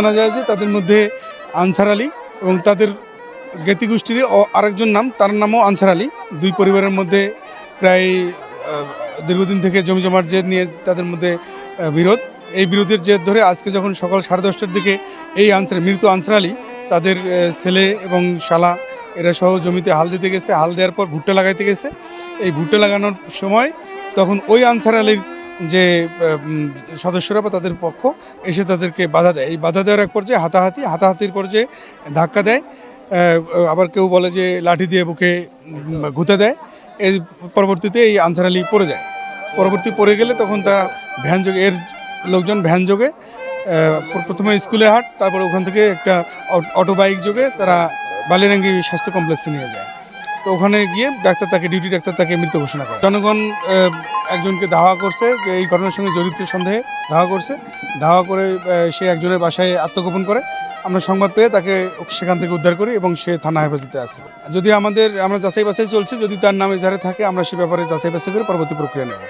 জানা যায় যে তাদের মধ্যে আনসার আলী এবং তাদের জ্ঞাতিগোষ্ঠীর অ- আরেকজন নাম, তার নামও আনসার আলী। দুই পরিবারের মধ্যে প্রায় দীর্ঘদিন থেকে জমি জমার জেদ নিয়ে তাদের মধ্যে বিরোধ। এই বিরোধের জেদ ধরে আজকে যখন সকাল সাড়ে দশটার দিকে এই আনসার, মৃত আনসার আলী, তাদের ছেলে এবং শালা, এরা সহ জমিতে হাল দিতে গেছে। হাল দেওয়ার পর ভুট্টা লাগাইতে গেছে। এই ভুট্টা লাগানোর সময় তখন ওই আনসার আলীর যে সদস্যরা বা তাদের পক্ষ এসে তাদেরকে বাধা দেয়। এই বাধা দেওয়ার এক পর্যায়ে হাতাহাতি হাতাহাতির পর্যায়ে ধাক্কা দেয়। আবার কেউ বলে যে লাঠি দিয়ে বুকে ঘুঁতে দেয়। এই পরবর্তীতে এই আনসার আলী পড়ে যায়। পরবর্তী পড়ে গেলে তখন তারা ভ্যান যোগে এর লোকজন ভ্যান যোগে প্রথমে স্কুলে হাট তারপরে ওখান থেকে একটা অটো বাইক যোগে তারা বালিরাঙ্গি স্বাস্থ্য কমপ্লেক্সে নিয়ে যায়। তো ওখানে গিয়ে ডাক্তার তাকে ডিউটি ডাক্তার তাকে মৃত ঘোষণা করে। জনগণ একজনকে ধাওয়া করছে, যে এই ঘটনার সঙ্গে জড়িত সন্দেহে ধাওয়া করছে। ধাওয়া করে সে একজনের বাসায় আত্মগোপন করে। আমরা সংবাদ পেয়ে তাকে সেখান থেকে উদ্ধার করি এবং সে থানা হেফাজতে আসে যদি আমাদের, আমরা যাচাই বাছাই চলছে, যদি তার নামে যারা থাকে, আমরা সে ব্যাপারে যাচাই বাছাই করে পরবর্তী প্রক্রিয়া নেব।